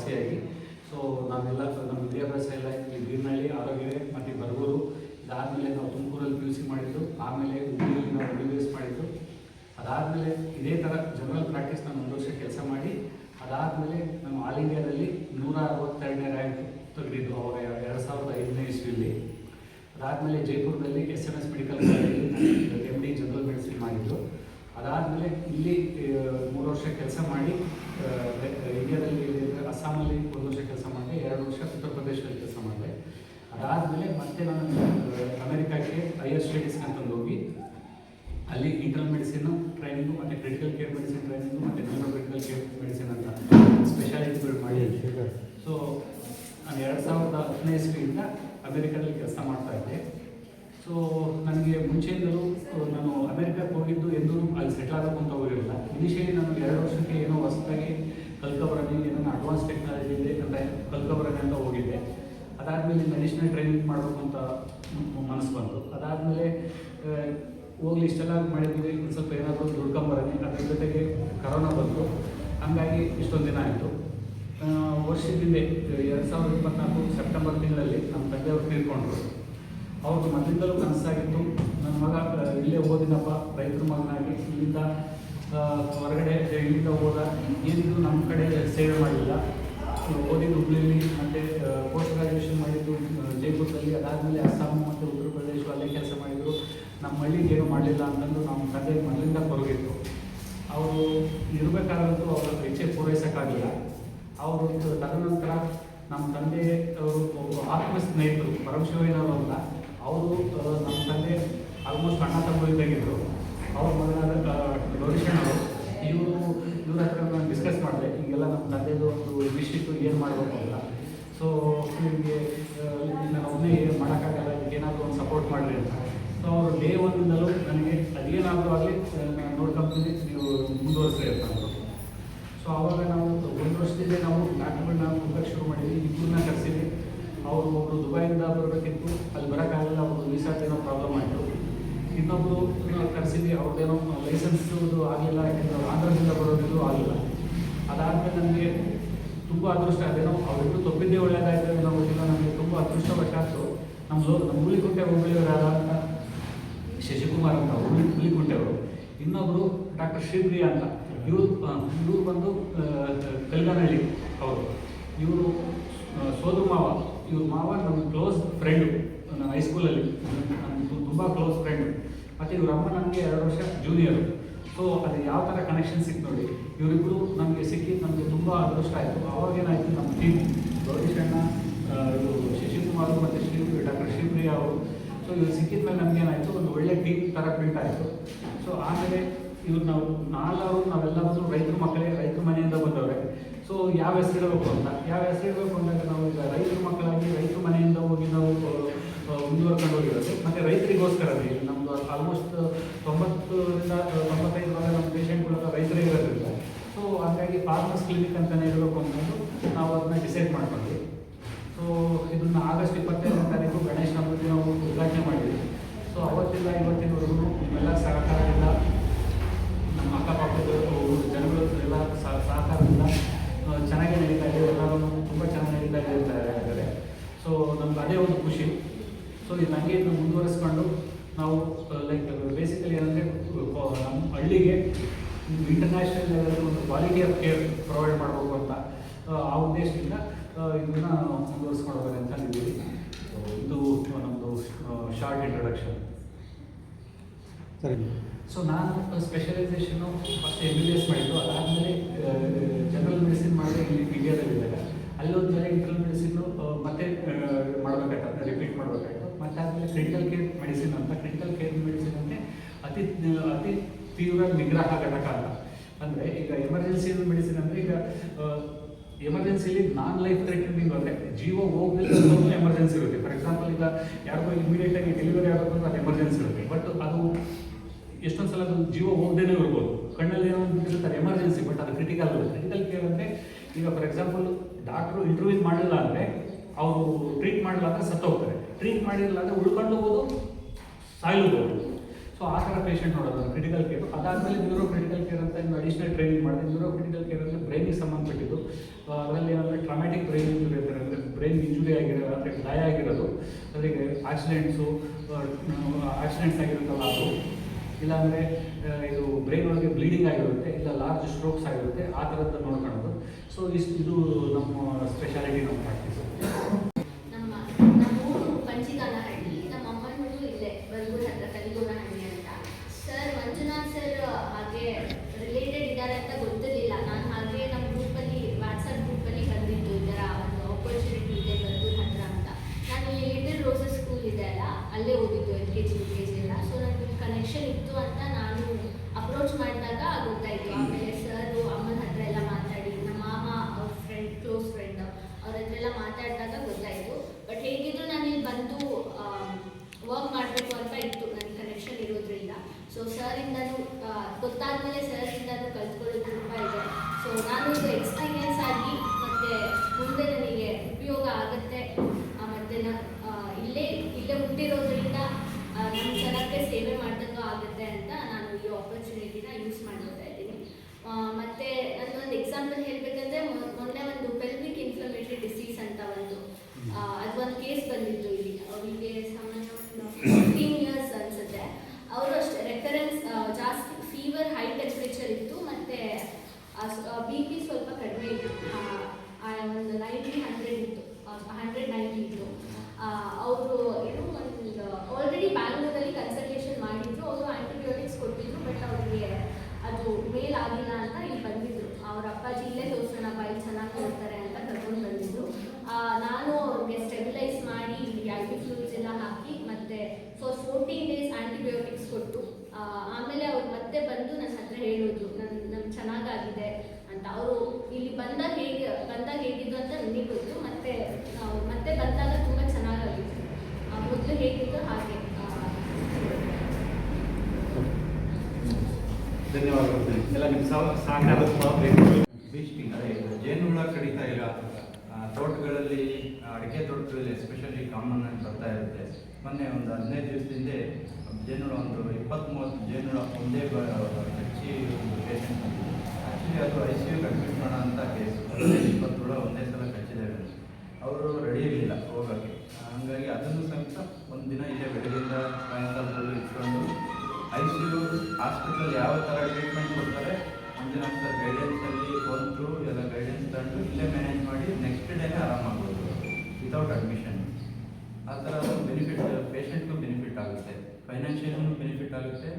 ವಾಸಿಯಾಗಿ so ನಾವೆಲ್ಲ ನಮ್ಮ ವಿದ್ಯಾಭ್ಯಾಸ ಎಲ್ಲ ಇಲ್ಲಿ ಬೀರ್ನಳ್ಳಿ ಆರೋಗ್ಯ ಮತ್ತು ಬರಗೂರು ಇದಾದಮೇಲೆ ನಾವು ತುಮಕೂರಲ್ಲಿ ಪಿ ಯು ಸಿ ಮಾಡಿದ್ದು, ಆಮೇಲೆ ಹುಬ್ಬಳ್ಳಿಯಲ್ಲಿ ನಾವು ಬಿ ಬಿ ಎಸ್ ಮಾಡಿದ್ದು. ಅದಾದಮೇಲೆ ಇದೇ ಥರ ಜನರಲ್ ಪ್ರಾಕ್ಟೀಸ್ ನಾನು ಒಂದು ವರ್ಷ ಕೆಲಸ ಮಾಡಿ, ಅದಾದಮೇಲೆ ನಾನು ಆಲ್ ಇಂಡಿಯಾದಲ್ಲಿ ನೂರ ಅರವತ್ತೆರಡನೇ ರ್ಯಾಂಕ್ ತೆಗೆದಿದ್ದು ಅವಾಗ ಎರಡು ಸಾವಿರದ ಐದನೇ ಇಸ್ವಿಯಲ್ಲಿ. ಅದಾದಮೇಲೆ ಜೈಪುರದಲ್ಲಿ ಎಸ್ ಎಂ ಎಸ್ ಮೆಡಿಕಲ್ ಕಾಲೇಜಲ್ಲಿ ಎಂ ಡಿ ಜನರಲ್ ಮೆಡಿಸಿನ್ ಮಾಡಿದ್ದು. ಅದಾದಮೇಲೆ ಇಲ್ಲಿ ಮೂರು ವರ್ಷ ಕೆಲಸ ಮಾಡಿ ಇಂಡಿಯಾದಲ್ಲಿ ಅಸ್ಸಾಮಲ್ಲಿ ಒಂದು ವರ್ಷ ಕೆಲಸ ಮಾಡಿದೆ ಎರಡು ವರ್ಷ ಉತ್ತರ ಪ್ರದೇಶದಲ್ಲಿ ಕೆಲಸ ಮಾಡಿದೆ. ಅದಾದಮೇಲೆ ಮತ್ತೆ ನಾನು ಅಮೆರಿಕಕ್ಕೆ ಹೈಯರ್ ಸ್ಟಡೀಸ್ ಅಂತಂದು ಹೋಗಿ ಅಲ್ಲಿ ಇಂಟರ್ನಲ್ ಮೆಡಿಸಿನ್ ಟ್ರೈನಿಂಗು ಮತ್ತು ಕ್ರಿಟಿಕಲ್ ಕೇರ್ ಮೆಡಿಸಿನ್ ಟ್ರೈನಿಂಗು ಮತ್ತು ನ್ಯೂರೋ ಕ್ರಿಟಿಕಲ್ ಕೇರ್ ಮೆಡಿಸಿನ್ ಅಂತ ಸ್ಪೆಷಾಲಿಟಿಗಳು ಮಾಡಿ. ಸೊ ನಾನು ಎರಡು ಸಾವಿರದ ಹತ್ತನೇ ಇಸ್ವಿಯಿಂದ ಅಮೆರಿಕದಲ್ಲಿ ಕೆಲಸ ಮಾಡ್ತಾ ಇದ್ದೆ. ಸೊ ನನಗೆ ಮುಂಚೆಯಿಂದಲೂ ನಾನು ಅಮೆರಿಕಕ್ಕೆ ಹೋಗಿದ್ದು ಎಂದೂ ಅಲ್ಲಿ ಸೆಟ್ಲ್ ಆಗಬೇಕು ಅಂತ ಹೋಗಿರಲಿಲ್ಲ. ಇನಿಷಿಯಲಿ ನಾನು ಎರಡು ವರ್ಷಕ್ಕೆ ಏನೋ ಹೊಸದಾಗಿ ಕಲ್ಕೊಬರನಿ ಏನೋ ಅಡ್ವಾನ್ಸ್ ಟೆಕ್ನಾಲಜಿ ಇದೆ ಅಂತ ಹೋಗಿದ್ದೆ ಅದಾದಮೇಲೆ ಮೆಡಿಷನಲ್ ಟ್ರೈನಿಂಗ್ ಮಾಡಬೇಕು ಅಂತ ಮನಸ್ಸು ಬಂತು. ಅದಾದಮೇಲೆ ಹೋಗ್ಲಿ, ಇಷ್ಟೆಲ್ಲ ಮಾಡಿದ್ವಿ ಸ್ವಲ್ಪ ಏನಾದರೂ ದುಡ್ಕೊಂಬರೋಣ ಅದ್ರ ಜೊತೆಗೆ ಕರೋನಾ ಬಂತು. ಹಂಗಾಗಿ ಇಷ್ಟೊಂದು ದಿನ ಆಯಿತು. ವರ್ಷದಿಂದ ಎರಡು ಸಾವಿರದ ಇಪ್ಪತ್ತ್ನಾಲ್ಕು ಸೆಪ್ಟೆಂಬರ್ ತಿಂಗಳಲ್ಲಿ ನಮ್ಮ ತಂದೆಯವರು ತೀರ್ಕೊಂಡ್ರು. ಅವ್ರದ್ದು ಮೊದಲಿಂದಲೂ ಕನಸಾಗಿತ್ತು ನನ್ನ ಮಗ ಇಲ್ಲೇ ಓದಿನಪ್ಪ ರೈತರ ಮಗನಾಗಿ, ಇಲ್ಲಿಂದ ಇಲ್ಲಿಂದ ಹೋದ ಏನಿದ್ರು ನಮ್ಮ ಕಡೆ ಸೇವೆ ಮಾಡಿಲ್ಲ. ಓದಿದ್ದು ಹುಬ್ಳಿಯಲ್ಲಿ ಮತ್ತು ಪೋಸ್ಟ್ ಗ್ರಾಜುಯೇಷನ್ ಮಾಡಿದ್ದು ಜೈಪುರದಲ್ಲಿ, ಅದಾದಮೇಲೆ ಅಸ್ಸಾಂ ಮತ್ತು ಉತ್ತರ ಪ್ರದೇಶ ಅಲ್ಲೇ ಕೆಲಸ ಮಾಡಿದರು. ನಮ್ಮ ಹಳ್ಳಿಗೆ ಏನು ಮಾಡಲಿಲ್ಲ ಅಂತಂದು ನಮ್ಮ ತಂದೆ ಮೊದಲಿಂದ ಕೊರಗಿತ್ತು ಅವರು ಇರಬೇಕಾದಂತೂ ಅವರ ಇಚ್ಛೆ ಪೂರೈಸೋಕ್ಕಾಗಲಿಲ್ಲ ಅವರು ತದನಂತರ ನಮ್ಮ ತಂದೆ, ಅವರು ಆತ್ಮ ಸ್ನೇಹಿತರು, ಪರಮಶಿವಯ್ಯನವರು ಅಂತ ಅವರು ನಮ್ಮ ತಂದೆ ಆಲ್ಮೋಸ್ಟ್ ಅಣ್ಣ ತಂಬಿದ್ದಾಗಿದ್ದರು ಅವ್ರ ಮಗನಾದ ಗೌರೀಶಣ್ಣವರು ಇವರು, ಇವ್ರ ಹತ್ರ ನಾನು ಡಿಸ್ಕಸ್ ಮಾಡಿದೆ. ಹೀಗೆಲ್ಲ ನಮ್ಮ ತಂದೆದು ಒಂದು ವಿಷಯಕ್ಕೆ ಏನು ಮಾಡಬೇಕು ಅಂತ. ಸೊ ನಿಮಗೆ ನಾನು ಒಮ್ಮೆ ಏನು ಮಾಡೋಕ್ಕಾಗಲ್ಲ ಏನಾದರೂ ಒಂದು ಸಪೋರ್ಟ್ ಮಾಡಲಿ ಅಂತ. ಸೊ ಅವರು ಡೇ ಒಂದಿಂದಲೂ ನನಗೆ ಅದೇನಾದರೂ ಆಗಲಿ ನಾನು ನೋಡ್ಕೊಂತೀನಿ, ನೀವು ಮುಂದುವರಿಸ್ರಿ ಅಂತ ಅವರು ಸೊ ಆವಾಗ ನಾವು ಒಂದು ವರ್ಷದಿಂದ ನಾವು ಡಾಕ್ಟರ್ಗಳನ್ನ ಮುಂದಕ್ಕೆ ಶುರು ಮಾಡಿದ್ವಿ. ಇಬ್ಬರನ್ನ ಕರೆಸಿದ್ವಿ. ಅವರು ಒಬ್ಬರು ದುಬೈಯಿಂದ ಬರಬೇಕಿತ್ತು. ಅಲ್ಲಿ ಬರೋಕ್ಕಾಗಲ್ಲ ಅವರು ವೀಸಾದೇನೋ ಪ್ರಾಬ್ಲಮ್ ಆಯಿತು. ಇನ್ನೊಬ್ಬರು ಕರೆಸಿದ್ವಿ, ಅವ್ರದ್ದೇನೋ ಲೈಸೆನ್ಸ್ ಆಗಿಲ್ಲ, ಯಾಕೆಂದರೆ ಅವ್ರು ಆಂಧ್ರದಿಂದ ಬರೋದಿದ್ರು ಆಗಿಲ್ಲ. ಅದಾದಮೇಲೆ ನನಗೆ ತುಂಬ ಅದೃಷ್ಟ, ಅದೇನೋ ಅವರಿಬ್ಬರು ತಪ್ಪಿದ್ದೇ ಒಳ್ಳೆಯದಾಯಿತು ಅಂತ ಗೊತ್ತಿಲ್ಲ ನನಗೆ ತುಂಬ ಅದೃಷ್ಟವಶಾತ್ತು ನಮ್ಮ ಲೋ ನಮ್ಮ ಹುಲಿಕುಂಟೆ ಅಂತ ಶಶಿಕುಮಾರ್ ಅಂತ ಹುಲಿ, ಹುಲಿಕುಂಟೆಯವರು. ಇನ್ನೊಬ್ಬರು ಡಾಕ್ಟರ್ ಶ್ರೀಪ್ರಿಯ ಅಂತ. ಇವರು ಇವರು ಬಂದು ಕಲ್ಯಾಣಹಳ್ಳಿ ಅವರು. ಇವರು ಸೋದು ಮಾವ. ಇವ್ರ ಮಾವ ನಮ್ಮ ಕ್ಲೋಸ್ ಫ್ರೆಂಡು ನನ್ನ ಹೈಸ್ಕೂಲಲ್ಲಿ ತುಂಬ ಕ್ಲೋಸ್ ಫ್ರೆಂಡ್ ಮತ್ತು ಇವ್ರ ಅಮ್ಮ ನನಗೆ ಎರಡು ವರ್ಷ ಜೂನಿಯರು ಸೊ ಅದು ಯಾವ ಥರ ಕನೆಕ್ಷನ್ ಸಿಕ್ತು ನೋಡಿ ಇವರಿಬ್ಬರು ನಮಗೆ ಸಿಕ್ಕಿ ನಮಗೆ ತುಂಬ ಅದೃಷ್ಟ ಆಯಿತು. ಅವಾಗೇನಾಯಿತು ನಮ್ಮ ಟೀಮ್ ಅಣ್ಣ ಇವರು ಶಶಿಕುಮಾರ್ ಮತ್ತು ಶ್ರೀ ಡಾಕ್ಟರ್ ಶ್ರೀಪ್ರಿಯ ಅವರು. ಸೊ ಇವ್ರು ಸಿಕ್ಕಿದ ಮೇಲೆ ನಮಗೇನಾಯಿತು, ಒಂದು ಒಳ್ಳೆ ಟೀಮ್ ಥರ ಬಿಲ್ಟ್ ಆಯಿತು. ಸೊ ಆಮೇಲೆ ಇವ್ರು ನಾವು ನಾಲ್ವರು, ನಾವೆಲ್ಲರೂ ರೈತರ ಮಕ್ಕಳೇ, ರೈತರ ಮನೆಯಿಂದ ಬಂದವ್ರೆ. ಸೊ ಯಾವ ಹೆಸರು ಇಡಬೇಕು ಅಂತ? ಯಾವ ಹೆಸರು ಇಡಬೇಕು ಅಂದಾಗ ನಾವು ಈಗ ರೈತರ ಮಕ್ಕಳಾಗಿ ರೈತರ ಮನೆಯಿಂದ ಹೋಗಿ ನಾವು ಮುಂದುವರ್ಕೊಂಡು ಹೋಗಿರೋದು ಮತ್ತು ರೈತರಿಗೋಸ್ಕರ ನಮ್ಮದು ಆಲ್ಮೋಸ್ಟ್ ತೊಂಬತ್ತರಿಂದ ತೊಂಬತ್ತೈದು ಭಾಗ ನಮ್ಮ ಪೇಷಂಟ್ಗಳೆಲ್ಲ ರೈತರೇ ಇರೋದ್ರಿಂದ. ಸೊ ಹಾಗಾಗಿ ಫಾರ್ಮರ್ಸ್ ಕ್ಲಿನಿಕ್ ಅಂತಲೇ ಇರಬೇಕು ಅನ್ನೋದು ನಾವು ಅದನ್ನ ಡಿಸೈಡ್ ಮಾಡ್ಕೊಂಡ್ವಿ. ಸೊ ಇದನ್ನು ಆಗಸ್ಟ್ ಇಪ್ಪತ್ತೈದನೇ ತಾರೀಕು ಗಣೇಶ ಹಬ್ಬದ ನಾವು ಉದ್ಘಾಟನೆ ಮಾಡಿದ್ವಿ. ಸೊ ಅವತ್ತಿಂದ ಇವತ್ತಿನವರೆಗೂ ನಿಮ್ಮೆಲ್ಲ ಸಹಕಾರದಿಂದ ನಮ್ಮ ಅಕ್ಕಪಕ್ಕದ ಊರು ಜನಗಳು ಎಲ್ಲ ಸಹ- ಸಹಕಾರದಿಂದ ಆ, ಚೆನ್ನಾಗಿ ನಡೀತಾ ಇದೆ ಎಲ್ಲರೂ ತುಂಬ ಚೆನ್ನಾಗಿ ನಡೀತಾ ಇದೆ ಅಂತ ಹೇಳಿದ್ದಾರೆ ಸೊ ನಮ್ಗೆ ಅದೇ ಒಂದು ಖುಷಿ ಸೊ ಇದು ನನಗೆ ಇದನ್ನು ಮುಂದುವರಿಸ್ಕೊಂಡು ನಾವು ಲೈಕ್ ಬೇಸಿಕಲಿ ಏನಂದರೆ ನಮ್ಮ ಹಳ್ಳಿಗೆ ಇಂಟರ್ನ್ಯಾಷನಲ್ ಲೆವೆಲ್ ಒಂದು ಕ್ವಾಲಿಟಿ ಆಫ್ ಕೇರ್ ಪ್ರೊವೈಡ್ ಮಾಡಬೇಕು ಅಂತ ಆ, ಉದ್ದೇಶದಿಂದ ಇದನ್ನು ಮುಂದುವರಿಸ್ಕೊಂಡು ಅಂತ ಅಂದಿದ್ದೀವಿ. ಇದು ನಮ್ಮದು ಶಾರ್ಟ್ ಇಂಟ್ರೊಡಕ್ಷನ್ ಸರಿ. ಸೊ ನಾನು specialisation first M B B S ಮಾಡಿದ್ದು. ಅದಾದಮೇಲೆ ಜನರಲ್ ಮೆಡಿಸಿನ್ ಮಾಡಿದೆ ಇಲ್ಲಿ ಇಂಡಿಯಾದಲ್ಲಿದ್ದಾಗ ಅಲ್ಲಿ ಜನ ಇಂಟರ್ನಲ್ ಮೆಡಿಸಿನ್ನು ಮತ್ತೆ ಮಾಡಬೇಕಾಯ್ತು ರಿಪೀಟ್ ಮಾಡಬೇಕಾಯ್ತು. ಮತ್ತೆ ಆದಮೇಲೆ ಕ್ರಿಟಿಕಲ್ ಕೇರ್ ಮೆಡಿಸಿನ್ ಅಂತ. ಕ್ರಿಟಿಕಲ್ ಕೇರ್ ಮೆಡಿಸಿನ್ ಅಂದರೆ ಅತಿ ಅತಿ ತೀವ್ರ ನಿಗ್ರಹ ಘಟಕ ಅಂತ ಅಂದರೆ ಈಗ ಎಮರ್ಜೆನ್ಸಿ ಮೆಡಿಸಿನ್ ಅಂದರೆ ಈಗ ಎಮರ್ಜೆನ್ಸಿಲಿ ನಾನ್ ಲೈಫ್ ಥ್ರೆಟನಿಂಗ್ ಅಂದರೆ ಜೀವ ಹೋಗಲಿಲ್ಲ ಎಮರ್ಜೆನ್ಸಿ ಇರುತ್ತೆ. ಫಾರ್ ಎಕ್ಸಾಂಪಲ್ ಈಗ ಯಾರಿಗೋ ಇಮಿಡಿಯೇಟ್ ಆಗಿ ಡೆಲಿವರಿ ಆಗಬೇಕು ಅಂದ್ರೆ ಅದು ಎಮರ್ಜೆನ್ಸಿ ಇರುತ್ತೆ. ಬಟ್ ಅದು ಎಷ್ಟೊಂದು ಸಲ ಅದು ಜೀವ ಹೋಗದೇನೆ ಇರ್ಬೋದು. ಕಣ್ಣಲ್ಲಿ ಏನೋ ಬಿಟ್ಟಿರ್ತಾರೆ ಎಮರ್ಜೆನ್ಸಿ ಬಟ್ ಅದು ಕ್ರಿಟಿಕಲ್ ಕ್ರಿಟಿಕಲ್ ಕೇರ್ ಅಂದರೆ ಈಗ ಫಾರ್ ಎಕ್ಸಾಂಪಲ್ ಡಾಕ್ಟ್ರು ಇಂಟರ್ವ್ಯೂ ಮಾಡಲಿಲ್ಲ ಅಂದರೆ ಅವರು ಟ್ರೀಟ್ ಮಾಡಲಿಲ್ಲ ಅಂದರೆ ಸತ್ತೋಗ್ತಾರೆ. ಟ್ರೀಟ್ ಮಾಡಿರಲಿಲ್ಲ ಅಂದರೆ ಉಳ್ಕೊಂಡು ಹೋಗೋದು ಸಾಯ್ಲೂಬೋದು ಸೊ ಆ ಥರ ಪೇಷಂಟ್ ನೋಡೋದು ಕ್ರಿಟಿಕಲ್ ಕೇರ್ ಅದಾದಮೇಲೆ ನ್ಯೂರೋ ಕ್ರಿಟಿಕಲ್ ಕೇರ್ ಅಂತ ಇನ್ನು ಅಡಿಷನಲ್ ಟ್ರೈನಿಂಗ್ ಮಾಡಿದೆ. ನ್ಯೂರೋ ಕ್ರಿಟಿಕಲ್ ಕೇರ್ ಅಂದರೆ ಬ್ರೈನಿಗೆ ಸಂಬಂಧಪಟ್ಟಿದ್ದು. ಅದರಲ್ಲಿ ಏನಂದರೆ ಟ್ರಾಮ್ಯಾಟಿಕ್ ಬ್ರೈನ್ ಇಂಜುರಿ ಅಂತಾರೆ. ಅಂದರೆ ಬ್ರೈನ್ ಇಂಜುರಿ ಆಗಿರೋ ಅಂದರೆ ಗಾಯ ಆಗಿರೋದು. ಅದಕ್ಕೆ ಆಕ್ಸಿಡೆಂಟ್ಸು ಆಕ್ಸಿಡೆಂಟ್ಸ್ ಆಗಿರುತ್ತಲ್ಲ ಅದು. ಇಲ್ಲಾಂದರೆ ಇದು ಬ್ರೈನ್ ಒಳಗೆ ಬ್ಲೀಡಿಂಗ್ ಆಗಿರುತ್ತೆ, ಇಲ್ಲ ಲಾರ್ಜ್ ಸ್ಟ್ರೋಕ್ಸ್ ಆಗಿರುತ್ತೆ, ಆ ಥರದ್ದು ನೋಡ್ಕೊಳ್ಳೋದು ಸೊ ಇಷ್ಟು ಇದು ನಮ್ಮ ಸ್ಪೆಷಾಲಿಟಿ ನಮ್ಮ ಪ್ರಾಕ್ಟೀಸು ಆಗುತ್ತೆ ಅಂತ ನಾನು ಈ ಆಪರ್ಚುನಿಟಿನ ಯೂಸ್ ಮಾಡ್ಕೊತಾ ಇದ್ದೀನಿ ಆ, ಮತ್ತೆ ನನ್ನೊಂದು ಎಕ್ಸಾಂಪಲ್ ಹೇಳಬೇಕಂದ್ರೆ ಮೊನ್ನೆ ಒಂದು ಪೆಲ್ವಿಕ್ ಇನ್ಫ್ಲಮೇಟರಿ ಡಿಸೀಸ್ ಅಂತ ಒಂದು ಆ, ಅದೊಂದು ಕೇಸ್ ಬಂದಿತ್ತು ಇಲ್ಲಿ ಅವರಿಗೆ ಸಾಮಾನ್ಯ ಒಂದು ಫಿಫ್ಟೀನ್ ಇಯರ್ಸ್ ಅನ್ಸುತ್ತೆ ಅವರು ಅಷ್ಟೇ ರೆಫರೆನ್ಸ್ ಜಾಸ್ತಿ ಫೀವರ್ ಹೈ ಟೆಂಪ್ರೇಚರ್ ಇತ್ತು ಮತ್ತೆ ಬಿ ಪಿ ಸ್ವಲ್ಪ ಕಡಿಮೆ ಇತ್ತು ಆ, ಆ ಒಂದು ನೈಂಟಿ ಹಂಡ್ರೆಡ್ ಇತ್ತು ಹಂಡ್ರೆಡ್ ನೈಂಟಿ ಇತ್ತು ಅವರು ಏನು ಒಂದು ಆಲ್ರೆಡಿ ಬ್ಯಾಂಗ್ಳೂರಲ್ಲಿ ಕನ್ಸಲ್ಟೇಷನ್ ಮಾಡಿದ್ರು ಅವರು ಆಂಟಿಬಯೋಟಿಕ್ಸ್ ಕೊಟ್ಟಿದ್ರು ಬಟ್ ಅವರಿಗೆ ಅದು ಮೇಲ್ ಆಗಿಲ್ಲ ಅಂತ ಇಲ್ಲಿ ಬಂದಿದ್ರು ಅವ್ರ ಅಪ್ಪಾಜಿ ಇಲ್ಲೇ ತೋರಿಸೋಣ ಬಾಯಿ ಚೆನ್ನಾಗಿ ನೋಡ್ತಾರೆ ಅಂತ ಕರ್ಕೊಂಡು ಬಂದಿದ್ರು ಆ, ನಾನು ಅವ್ರಿಗೆ ಸ್ಟೆಬಿಲೈಸ್ ಮಾಡಿ ಇಲ್ಲಿ ಆಂಟಿ ಫ್ಲೂಯಿಡ್ಸ್ ಎಲ್ಲ ಹಾಕಿ ಮತ್ತೆ ಫಾರ್ ಫೋರ್ಟೀನ್ ಡೇಸ್ ಆಂಟಿಬಯೋಟಿಕ್ಸ್ ಕೊಟ್ಟು ಆ, ಆಮೇಲೆ ಅವ್ರು ಮತ್ತೆ ಬಂದು ನನ್ನ ಹತ್ರ ಹೇಳೋದು ನನ್ನ ನಮ್ಗೆ ಚೆನ್ನಾಗಾಗಿದೆ ಅಂತ. ಅವರು ಇಲ್ಲಿ ಬಂದಾಗ ಹೇಗೆ, ಬಂದಾಗ ಹೇಗಿದ್ದು ಅಂತ ನನಗೆ ಗೊತ್ತು. ಮತ್ತೆ ಮತ್ತೆ ಬಂದಾಗ ತುಂಬ ಚೆನ್ನಾಗಾಗಿತ್ತು. ಮೊದಲು ಹೇಗಿತ್ತು ಹಾಗೆ. ಧನ್ಯವಾದಗಳು. ಎಲ್ಲ ನಿಮ್ಮ ಜೇನುಹುಳ ಕಡಿತಾ ಈಗ ತೋಟಗಳಲ್ಲಿ, ಅಡಿಕೆ ತೋಟಗಳಲ್ಲಿ ಎಸ್ಪೆಷಲಿ ಕಾಮನ್ ಆಗಿ ಬರ್ತಾ ಇರುತ್ತೆ. ಮೊನ್ನೆ ಒಂದು ಹದಿನೈದು ದಿವಸದಿಂದ ಜೇನುಹುಳ ಒಂದು ಇಪ್ಪತ್ತ್ ಮೂವತ್ತು ಒಂದೇ ಹೆಚ್ಚಿ ಒಂದು ಪೇಷಂಟ್ ಆ್ಯಕ್ಚುಲಿ ಅದು ಐ ಸಿ ಯುಗೆ ಅಡ್ಮಿಟ್ ಅಂತ ಕೇಸ್ ಹದಿನೈದು ಇಪ್ಪತ್ತು ಹುಳ ಒಂದೇ ಸಲ ಕಚ್ಚಿದ್ದೇವೆ ಆಗುತ್ತೆ.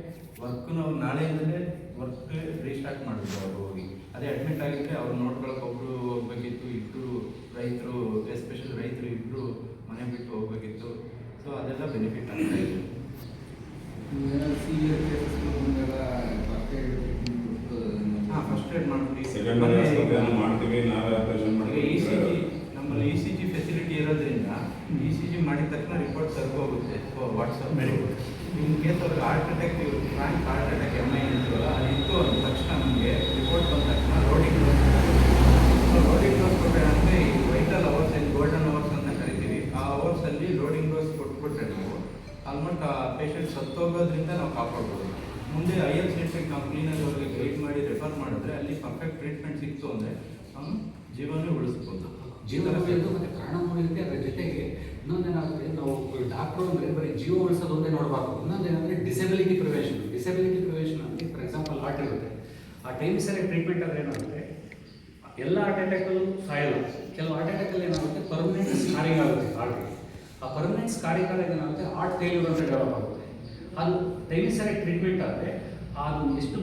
ವರ್ಕ್ ನಾವು ನಾಳೆಯಿಂದಲೇ ವರ್ಕ್ ರೀಸ್ಟಾರ್ಟ್ ಮಾಡಿದ್ರು ಅವರು ಹೋಗಿ. ಅದೇ ಅಡ್ಮಿಟ್ ಆಗಿದ್ರೆ ಅವ್ರು ನೋಡ್ಕೊಳಕ್ಕೆ ಒಬ್ರು ಹೋಗ್ಬೇಕಿತ್ತು ಇಬ್ರು ರೈತರು ಎಸ್ಪೆಷಲ್ ರೈತರು ಇಬ್ರು ಮನೆ ಬಿಟ್ಟು ಹೋಗ್ಬೇಕಿತ್ತು. ಸೊ ಅದೆಲ್ಲ ಬೆನಿಫಿಟ್ ಆಗ್ತಾ ಇದೆ. ಹಾಂ ಫಸ್ಟ್ ಏಡ್ ಮಾಡ್ತೀವಿ. ಇ ಸಿ ಜಿ ನಮ್ಮಲ್ಲಿ ಇ ಸಿ ಜಿ ಫೆಸಿಲಿಟಿ ಇರೋದ್ರಿಂದ ಇ ಸಿ ಜಿ ಮಾಡಿದ ತಕ್ಷಣ ರಿಪೋರ್ಟ್ ಹೋಗುತ್ತೆ. ವಾಟ್ಸಪ್ ಮೇಲೆ. ಇನ್ ಕೇಸ್ ಅವ್ರಿಗೆ heart attack frank heart attack M I ಇರ್ತವಲ್ಲ ಅದು ಇತ್ತು ಅಂದ ತಕ್ಷಣ ನಮಗೆ ರಿಪೋರ್ಟ್ ಬಂದ ತಕ್ಷಣ ರೋಡಿಂಗ್ ಡೋಸ್ ರೋಡಿಂಗ್ ಡೋಸ್ ಕೊಟ್ಟರೆ ಈ ವೈಟಲ್ ಅವರ್ಸ್ ಏನು ಗೋಲ್ಡನ್ ಅವರ್ಸ್ ಅಂತ ಕರಿತೀವಿ. ಆ ಅವರ್ಸಲ್ಲಿ ರೋಡಿಂಗ್ ಡೋಸ್ ಕೊಟ್ಬಿಟ್ರೆ ನಾವು ಆಲ್ಮೋಸ್ಟ್ ಆ ಪೇಷಂಟ್ ಸತ್ತೋಗೋದ್ರಿಂದ ನಾವು ಕಾಪಾಡ್ಬೋದು. ಮುಂದೆ ಐ ಎಲ್ ಸೆಂಟ್ರಿಕ್ ನಾವು ಕ್ಲೀನಾಗಿ ಅವ್ರಿಗೆ ಗೈಡ್ ಮಾಡಿ ರೆಫರ್ ಮಾಡಿದ್ರೆ ಅಲ್ಲಿ ಪರ್ಫೆಕ್ಟ್ ಟ್ರೀಟ್ಮೆಂಟ್ ಸಿಕ್ತು ಅಂದರೆ ಅವನು ಜೀವನ ಉಳಿಸ್ಬೋದು. ಜೀವ ಉಳಿಯೋದು ಮತ್ತು ಕಾರಣ ನೋಡಿರುತ್ತೆ ಅದರ ಜೊತೆಗೆ ಇನ್ನೊಂದೇನಾಗುತ್ತೆ, ನಾವು ಡಾಕ್ಟ್ರು ಅಂದರೆ ಬರೀ ಜೀವ ಉಳಿಸೋದು ಒಂದೇ ನೋಡಬಾರ್ದು. ಇನ್ನೊಂದೇನಂದರೆ ಡಿಸೆಬಿಲಿಟಿ ಪ್ರಿವೆನ್ಷನ್ ಡಿಸೆಬಿಲಿಟಿ ಪ್ರಿವೆನ್ಷನ್ ಅಂದರೆ ಫಾರ್ ಎಕ್ಸಾಂಪಲ್ ಹಾರ್ಟ್ ಇರುತ್ತೆ. ಆ ಟೈಮ್ ಸರಿ ಟ್ರೀಟ್ಮೆಂಟ್ ಆದರೆ ಏನಾಗುತ್ತೆ? ಎಲ್ಲ ಹಾರ್ಟ್ ಅಟ್ಯಾಕಲ್ಲೂ ಸಾಯಲ್ಲ. ಕೆಲವು ಹಾರ್ಟ್ ಅಟ್ಯಾಕಲ್ಲಿ ಏನಾಗುತ್ತೆ? ಪರ್ಮನೆಂಟ್ ಸ್ಕಾರಿಂಗ್ ಆಗುತ್ತೆ ಹಾರ್ಟ್ಗೆ ಆ ಪರ್ಮನೆಂಟ್ ಸ್ಕಾರಿಂಗ್ ಆದಾಗ ಏನಾಗುತ್ತೆ? ಹಾರ್ಟ್ ಫೇಲ್ಯೂರ್ ಅಂತ ಡೆವಲಪ್ ಆಗುತ್ತೆ. ಅದು ಟೈಮ್ ಸರಿ ಟ್ರೀಟ್ಮೆಂಟ್ ಆದರೆ ಅದು ಎಷ್ಟು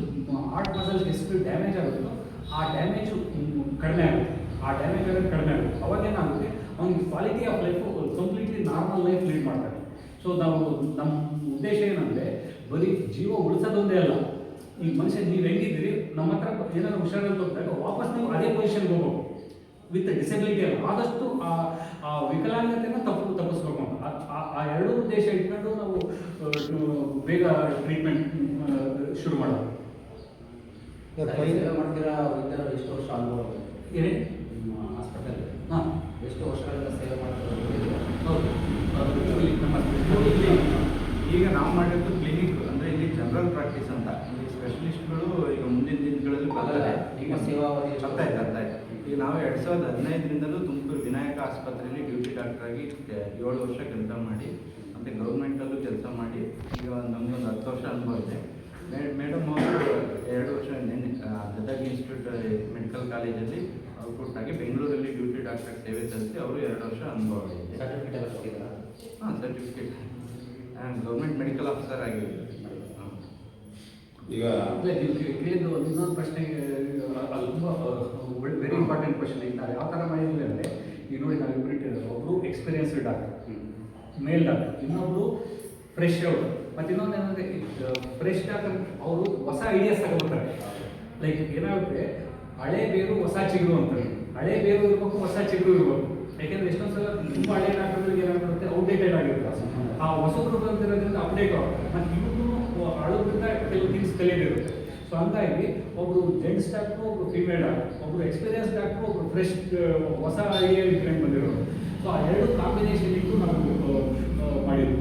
ಹಾರ್ಟ್ ಮಸಲ್ ಎಷ್ಟು ಡ್ಯಾಮೇಜ್ ಆಗುತ್ತೋ, ಆ ಡ್ಯಾಮೇಜು ಕಡಿಮೆ ಆಗುತ್ತೆ. ಆ ಡ್ಯಾಮೇಜ್ ಆಗೋದು ಕಡಿಮೆ ಆಗುತ್ತೆ. ಅವಾಗ ಏನಾಗುತ್ತೆ ಅವ್ನಿಗೆ quality of life completely normal life lead ಮಾಡ್ತಾನೆ ಸೊ ನಾವು ನಮ್ಮ ಉದ್ದೇಶ ಏನಂದರೆ ಬರೀ ಜೀವ ಉಳಿಸೋದೊಂದೇ ಅಲ್ಲ. ಈ ಮನುಷ್ಯ ನೀವು ಹೆಂಗಿದ್ದೀರಿ ನಮ್ಮ ಹತ್ರ ಏನಾದ್ರು ಹುಷಾರಲ್ಲಿ ಹೋದಾಗ ವಾಪಸ್ ನೀವು ಅದೇ ಪೊಸಿಷನ್ಗೆ ಹೋಗ್ಬೇಕು. ವಿತ್ ಡಿಸೆಬಿಲಿಟಿ ಅಲ್ಲ. ಆದಷ್ಟು ಆ ಆ ವಿಕಲಾಂಗತೆನ ತಪ್ಪು ತಪ್ಪಿಸ್ಬೇಕು ಅಂತ. ಆ- ಎರಡೂ ಉದ್ದೇಶ ಇಟ್ಕೊಂಡು ನಾವು ಬೇಗ ಟ್ರೀಟ್ಮೆಂಟ್ ಶುರು ಮಾಡೋದು. ಮಾಡ್ತೀರಾ ಎಷ್ಟು ವರ್ಷ? ಏನೇ? ನಿಮ್ಮ ಹಾಸ್ಪಿಟಲ್ ಹಾಂ ಎಷ್ಟು ವರ್ಷಗಳಿಂದ ಸೇವೆ ಮಾಡ್ತಾರೆ ಹೌದು. ಈಗ ನಾವು ಮಾಡಿರೋದು ಕ್ಲಿನಿಕ್ ಅಂದರೆ ಇಲ್ಲಿ ಜನರಲ್ ಪ್ರಾಕ್ಟೀಸ್ ಅಂತ. ಇಲ್ಲಿ ಸ್ಪೆಷಲಿಸ್ಟ್ಗಳು ಈಗ ಮುಂದಿನ ದಿನಗಳಲ್ಲಿ ಬರಲ್ಲ ಈಗ ಸೇವಾವಧಿ ಅರ್ಥ ಬರ್ತಾ ಅರ್ಥ ಆಯ್ತು ಇದೆ ಈಗ ನಾವು ಎರಡು ಸಾವಿರದ ಹದಿನೈದರಿಂದಲೂ ತುಮಕೂರು ವಿನಾಯಕ ಆಸ್ಪತ್ರೆಯಲ್ಲಿ ಡ್ಯೂಟಿ ಡಾಕ್ಟರ್ ಆಗಿ ಎ- ಏಳು ವರ್ಷ ಕೆಲಸ ಮಾಡಿ ಮತ್ತು ಗೌರ್ಮೆಂಟಲ್ಲೂ ಕೆಲಸ ಮಾಡಿ ಈಗ ನಮಗೊಂದು ಹತ್ತು ವರ್ಷ ಅನುಭವ ಇದೆ. ಮೇಡಮ್ ಅವರು ಎರಡು ವರ್ಷ ಗದಗ ಇನ್ಸ್ಟಿಟ್ಯೂಟ್ ಮೆಡಿಕಲ್ ಕಾಲೇಜಲ್ಲಿ ಔಟ್ಪುಟ್ ಆಗಿ ಬೆಂಗಳೂರಲ್ಲಿ ಡ್ಯೂಟಿ ಡಾಕ್ಟರ್ ಸೇವೆ ಸಲ್ಲಿಸಿ ಅವರು ಎರಡು ವರ್ಷ ಅನುಭವ ಇದೆ. ಸರ್ಟಿಫಿಕೇಟ್ ಎಲ್ಲ ಕೊಟ್ಟಿದ್ದೀರಾ? ಹಾಂ ಸರ್ಟಿಫಿಕೇಟ್ ಗೌರ್ಮೆಂಟ್ ಮೆಡಿಕಲ್ ಆಫೀಸರ್ ಆಗಿದ್ದಾರೆ ಈಗ ಕೇಳಿದ್ದು ಇನ್ನೊಂದು ಪ್ರಶ್ನೆ ತುಂಬ ವೆರಿ ಇಂಪಾರ್ಟೆಂಟ್ ಕ್ವಶನ್ ಈಗ ನಾವು ಯಾವ ಥರ ಮಾಡಿದ್ವಿ ಅಂದರೆ ಈಗ ನೋಡಿ ನಾವು ಇಬ್ಬರು ಒಬ್ಬರು ಎಕ್ಸ್ಪೀರಿಯನ್ಸ್ಡ್ ಡಾಕ್ಟರ್ ಮೇಲ್ ಡಾಕ್ಟರ್ ಇನ್ನೊಬ್ರು ಫ್ರೆಶ್ ಅವರು ಮತ್ತು ಇನ್ನೊಂದು ಏನಂದರೆ ಫ್ರೆಶ್ ಡಾಕ್ಟರ್ ಅವರು ಹೊಸ ಐಡಿಯಾಸ್ ತಗೊಳ್ತಾರೆ ಲೈಕ್ ಏನಾಗುತ್ತೆ ಹಳೆ ಬೇರು ಹೊಸ ಚಿಗುರು ಅಂತಾರೆ ಹಳೆ. ಬೇರು ಇರಬೇಕು, ಹೊಸ ಚಿಗುರು ಇರಬೇಕು. ಯಾಕೆಂದ್ರೆ ಎಷ್ಟೊಂದು ಸಲ ತುಂಬಾ ಹಳೆ ಡಾಕ್ಟರ್ಗಳಿಗೆ ಏನಾಗುತ್ತೆ ಔಟ್ಡೇಟೆಡ್ ಆಗಿರುತ್ತೆ. ಆ ಹೊಸಬ್ರು ಬಂದಿರೋದ್ರಿಂದ ಅಪ್ಡೇಟ್ ಆಗುತ್ತೆ. ಮತ್ತು ಹಳಬ್ರಿಂದ ಕೆಲವು ಥಿಂಗ್ಸ್ ಕಲಿಯೋದಿರುತ್ತೆ. ಸೊ ಹಂಗಾಗಿ ಒಬ್ರು ಜೆಂಟ್ಸ್ ಡಾಕ್ಟ್ರು ಒಬ್ರು ಫಿಮೇಲ್ ಡಾಕ್ಟ್ರು ಒಬ್ರು ಎಕ್ಸ್ಪೀರಿಯನ್ಸ್ ಡಾಕ್ಟ್ರು ಒಬ್ರು ಫ್ರೆಶ್ ಹೊಸ ಐಡಿಯಾ ಬಂದಿರೋರು. ಸೊ ಆ ಎರಡು ಕಾಂಬಿನೇಷನ್ ಇಟ್ಟು ನಾವು ಮಾಡಿದ್ವಿ.